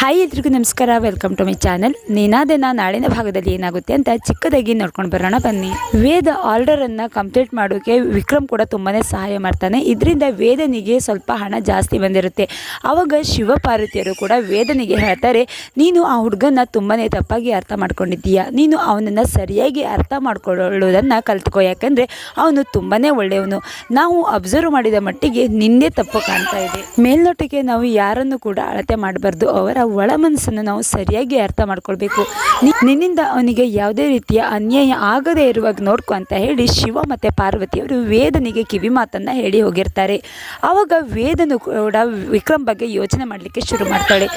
Hi ಎಲ್ರಿಗೂ ನಮಸ್ಕಾರ. Welcome to my channel ನೀನಾದೇನ ನಾಳಿನ ಭಾಗದಲ್ಲಿ ಏನಾಗುತ್ತೆ ಅಂತ ಚಿಕ್ಕದಾಗಿ ನೋಡ್ಕೊಂಡು ಬರೋಣ ಬನ್ನಿ. ವೇದ ಆರ್ಡರನ್ನು ಕಂಪ್ಲೀಟ್ ಮಾಡೋಕೆ ವಿಕ್ರಮ್ ಕೂಡ ತುಂಬಾ ಸಹಾಯ ಮಾಡ್ತಾನೆ. ಇದರಿಂದ ವೇದನಿಗೆ ಸ್ವಲ್ಪ ಹಣ ಜಾಸ್ತಿ ಬಂದಿರುತ್ತೆ. ಆವಾಗ ಶಿವಪಾರ್ವತಿಯರು ಕೂಡ ವೇದನಿಗೆ ಹೇಳ್ತಾರೆ, ನೀನು ಆ ಹುಡುಗನ ತುಂಬಾ ತಪ್ಪಾಗಿ ಅರ್ಥ ಮಾಡ್ಕೊಂಡಿದ್ದೀಯಾ? ನೀನು ಅವನನ್ನು ಸರಿಯಾಗಿ ಅರ್ಥ ಮಾಡ್ಕೊಳ್ಳೋದನ್ನು ಕಲ್ತ್ಕೋ. ಯಾಕಂದರೆ ಅವನು ತುಂಬಾ ಒಳ್ಳೆಯವನು. ನಾವು ಅಬ್ಸರ್ವ್ ಮಾಡಿದ ಮಟ್ಟಿಗೆ ನಿನ್ನೆ ತಪ್ಪು ಕಾಣ್ತಾ ಇದೆ. ಮೇಲ್ನೋಟಕ್ಕೆ ನಾವು ಯಾರನ್ನು ಕೂಡ ಅಳತೆ ಮಾಡಬಾರ್ದು. ಅವರ ಒಳ ಮನಸ್ಸನ್ನು ನಾವು ಸರಿಯಾಗಿ ಅರ್ಥ ಮಾಡ್ಕೊಳ್ಬೇಕು. ನಿನ್ನಿಂದ ಅವನಿಗೆ ಯಾವುದೇ ರೀತಿಯ ಅನ್ಯಾಯ ಆಗದೇ ಇರುವಾಗ ನೋಡ್ಕೊ ಅಂತ ಹೇಳಿ ಶಿವ ಮತ್ತು ಪಾರ್ವತಿಯವರು ವೇದನಿಗೆ ಕಿವಿ ಮಾತನ್ನು ಹೇಳಿ ಹೋಗಿರ್ತಾರೆ. ಆವಾಗ ವೇದನು ಕೂಡ ವಿಕ್ರಮ್ ಬಗ್ಗೆ ಯೋಚನೆ ಮಾಡಲಿಕ್ಕೆ ಶುರು ಮಾಡ್ತಾಳೆ.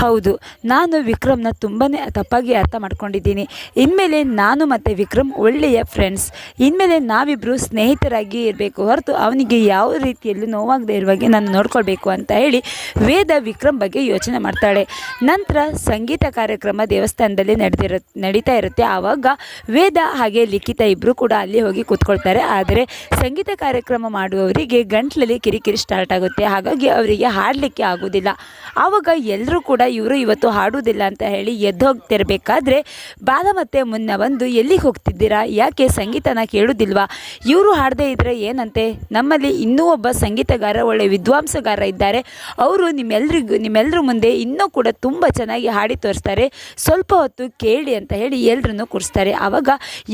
ಹೌದು, ನಾನು ವಿಕ್ರಮ್ನ ತುಂಬಾ ತಪ್ಪಾಗಿ ಅರ್ಥ ಮಾಡ್ಕೊಂಡಿದ್ದೀನಿ. ಇನ್ಮೇಲೆ ನಾನು ಮತ್ತು ವಿಕ್ರಮ್ ಒಳ್ಳೆಯ ಫ್ರೆಂಡ್ಸ್ ಇನ್ಮೇಲೆ ನಾವಿಬ್ಬರು ಸ್ನೇಹಿತರಾಗಿ ಇರಬೇಕು. ಹೊರತು ಅವನಿಗೆ ಯಾವ ರೀತಿಯಲ್ಲೂ ನೋವಾಗದೇ ಇರುವಾಗೆ ನಾನು ನೋಡ್ಕೊಳ್ಬೇಕು ಅಂತ ಹೇಳಿ ವೇದ ವಿಕ್ರಮ್ ಬಗ್ಗೆ ಯೋಚನೆ ಮಾಡ್ತಾಳೆ. ನಂತರ ಸಂಗೀತ ಕಾರ್ಯಕ್ರಮ ದೇವಸ್ಥಾನದಲ್ಲಿ ನಡೆದಿರ, ನಡೀತಾ ಇರುತ್ತೆ. ಆವಾಗ ವೇದ ಹಾಗೆ ಲಿಖಿತ ಇಬ್ಬರು ಕೂಡ ಅಲ್ಲಿ ಹೋಗಿ ಕೂತ್ಕೊಳ್ತಾರೆ. ಆದರೆ ಸಂಗೀತ ಕಾರ್ಯಕ್ರಮ ಮಾಡುವವರಿಗೆ ಗಂಟ್ಲಲ್ಲಿ ಕಿರಿಕಿರಿ ಸ್ಟಾರ್ಟ್ ಆಗುತ್ತೆ. ಹಾಗಾಗಿ ಅವರಿಗೆ ಹಾಡಲಿಕ್ಕೆ ಆಗೋದಿಲ್ಲ. ಆವಾಗ ಎಲ್ಲರೂ ಕೂಡ ಇವರು ಇವತ್ತು ಹಾಡುವುದಿಲ್ಲ ಅಂತ ಹೇಳಿ ಎದ್ದು ಹೋಗ್ತಿರಬೇಕಾದ್ರೆ ಬಾಲ ಮತ್ತೆ ಮುನ್ನ ಬಂದು ಎಲ್ಲಿಗೆ ಹೋಗ್ತಿದ್ದೀರಾ? ಯಾಕೆ ಸಂಗೀತನ ಕೇಳುವುದಿಲ್ವಾ ಇವರು ಹಾಡದೇ ಇದ್ದರೆ ಏನಂತೆ? ನಮ್ಮಲ್ಲಿ ಇನ್ನೂ ಒಬ್ಬ ಸಂಗೀತಗಾರ, ಒಳ್ಳೆ ವಿದ್ವಾಂಸಗಾರ ಇದ್ದಾರೆ. ಅವರು ನಿಮ್ಮೆಲ್ರಿಗೂ ನಿಮ್ಮೆಲ್ಲರ ಮುಂದೆ ಇನ್ನೂ ಕೂಡ ತುಂಬ ಚೆನ್ನಾಗಿ ಹಾಡಿ ತೋರಿಸ್ತಾರೆ. ಸ್ವಲ್ಪ ಹೊತ್ತು ಕೇಳಿ ಅಂತ ಹೇಳಿ ಎಲ್ಲರನ್ನು ಕೂರಿಸ್ತಾರೆ. ಆವಾಗ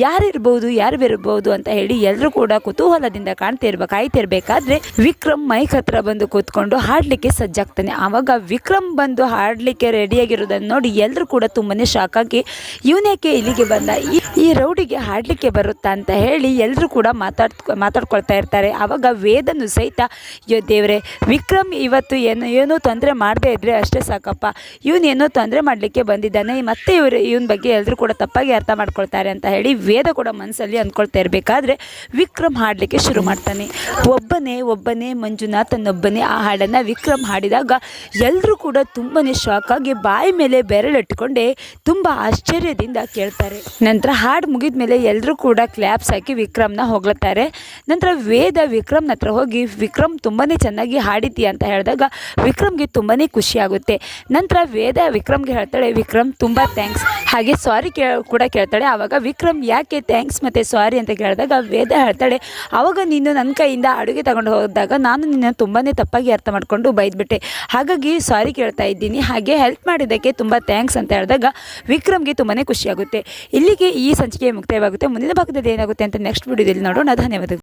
ಯಾರಿರ್ಬೋದು ಯಾರು ಇರ್ಬೋದು ಅಂತ ಹೇಳಿ ಎಲ್ಲರೂ ಕೂಡ ಕುತೂಹಲದಿಂದ ಕಾಣ್ತಿರ್ಬೇಕು ಕಾಯ್ತಿರ್ಬೇಕಾದ್ರೆ ವಿಕ್ರಮ್ ಮೈಕ್ ಹತ್ರ ಬಂದು ಕೂತ್ಕೊಂಡು ಹಾಡಲಿಕ್ಕೆ ಸಜ್ಜಾಗ್ತಾನೆ. ಆವಾಗ ವಿಕ್ರಮ್ ಬಂದು ಹಾಡಲಿಕ್ಕೆ ರೆಡಿಯಾಗಿರೋದನ್ನು ನೋಡಿ ಎಲ್ಲರೂ ಕೂಡ ತುಂಬನೇ ಶಾಕ್ ಆಗಿ ಇವನೇಕೆ ಇಲ್ಲಿಗೆ ಬಂದ? ಈ ಈ ರೌಡಿಗೆ ಹಾಡಲಿಕ್ಕೆ ಬರುತ್ತಾ ಅಂತ ಹೇಳಿ ಎಲ್ಲರೂ ಕೂಡ ಮಾತಾಡ್ ಮಾತಾಡ್ಕೊಳ್ತಾ ಇರ್ತಾರೆ. ಆವಾಗ ವೇದನು ಸಹಿತ ಯೋ ದೇವ್ರೆ, ವಿಕ್ರಮ್ ಇವತ್ತು ಏನು, ಏನೂ ತೊಂದರೆ ಮಾಡದೇ ಇದ್ದರೆ ಅಷ್ಟೇ ಸಾಕಪ್ಪ. ಇವನು ಏನೋ ತೊಂದರೆ ಮಾಡಲಿಕ್ಕೆ ಬಂದಿದ್ದಾನೆ. ಮತ್ತೆ ಇವರು ಇವನ ಬಗ್ಗೆ ಎಲ್ಲರೂ ಕೂಡ ತಪ್ಪಾಗಿ ಅರ್ಥ ಮಾಡ್ಕೊಳ್ತಾರೆ ಅಂತ ಹೇಳಿ ವೇದ ಕೂಡ ಮನಸ್ಸಲ್ಲಿ ಅಂದ್ಕೊಳ್ತಾ ಇರಬೇಕಾದ್ರೆ ವಿಕ್ರಮ್ ಹಾಡಲಿಕ್ಕೆ ಶುರು ಮಾಡ್ತಾನೆ. ಒಬ್ಬನೇ ಒಬ್ಬನೇ ಮಂಜುನಾಥನೊಬ್ಬನೇ ಆ ಹಾಡನ್ನು ವಿಕ್ರಮ್ ಹಾಡಿದಾಗ ಎಲ್ಲರೂ ಕೂಡ ತುಂಬಾ ಶಾಕ್ ಆಗಿ ಬಾಯಿ ಮೇಲೆ ಬೆರಳಿಟ್ಕೊಂಡೆ ತುಂಬ ಆಶ್ಚರ್ಯದಿಂದ ಕೇಳ್ತಾರೆ. ನಂತರ ಹಾಡು ಮುಗಿದ ಮೇಲೆ ಎಲ್ಲರೂ ಕೂಡ ಕ್ಲ್ಯಾಪ್ಸ್ ಹಾಕಿ ವಿಕ್ರಮ್ನ ಹೊಗಳ್ತಾರೆ. ನಂತರ ವೇದ ವಿಕ್ರಮ್ನ ಹತ್ರ ಹೋಗಿ, ವಿಕ್ರಮ್ ತುಂಬಾ ಚೆನ್ನಾಗಿ ಹಾಡಿದ್ದೀಯ? ಅಂತ ಹೇಳಿದಾಗ ವಿಕ್ರಮ್ಗೆ ತುಂಬಾ ಖುಷಿ ಆಗುತ್ತೆ. ನಂತರ ವೇದ ವಿಕ್ರಮ್ಗೆ ಹೇಳ್ತಾಳೆ. ವಿಕ್ರಮ್ ತುಂಬ ಥ್ಯಾಂಕ್ಸ್ ಹಾಗೆ ಸಾರಿ ಕೇ ಕೂಡ ಕೇಳ್ತಾಳೆ. ಆವಾಗ ವಿಕ್ರಮ್ ಯಾಕೆ ಥ್ಯಾಂಕ್ಸ್ ಮತ್ತು ಸಾರಿ ಅಂತ ಕೇಳಿದಾಗ ವೇದ ಹೇಳ್ತಾಳೆ, ಆವಾಗ ನೀನು ನನ್ನ ಕೈಯಿಂದ ಅಡುಗೆ ತಗೊಂಡು ಹೋದಾಗ ನಾನು ನಿನ್ನ ತುಂಬಾ ತಪ್ಪಾಗಿ ಅರ್ಥ ಮಾಡಿಕೊಂಡು ಬೈದ್ಬಿಟ್ಟೆ. ಹಾಗಾಗಿ ಸಾರಿ ಕೇಳ್ತಾ ಇದ್ದೀನಿ. ಹಾಗೆ ಹೆಲ್ಪ್ ಮಾಡಿದ್ದಕ್ಕೆ ತುಂಬ ಥ್ಯಾಂಕ್ಸ್ ಅಂತ ಹೇಳಿದಾಗ ವಿಕ್ರಮ್ಗೆ ತುಂಬಾ ಖುಷಿಯಾಗುತ್ತೆ. ಇಲ್ಲಿಗೆ ಈ ಸಂಚಿಕೆ ಮುಕ್ತಾಯವಾಗುತ್ತೆ. ಮುಂದಿನ ಭಾಗದಲ್ಲಿ ಏನಾಗುತ್ತೆ ಅಂತ ನೆಕ್ಸ್ಟ್ ವಿಡಿಯೋದಲ್ಲಿ ನೋಡೋಣ. ಧನ್ಯವಾದಗಳು.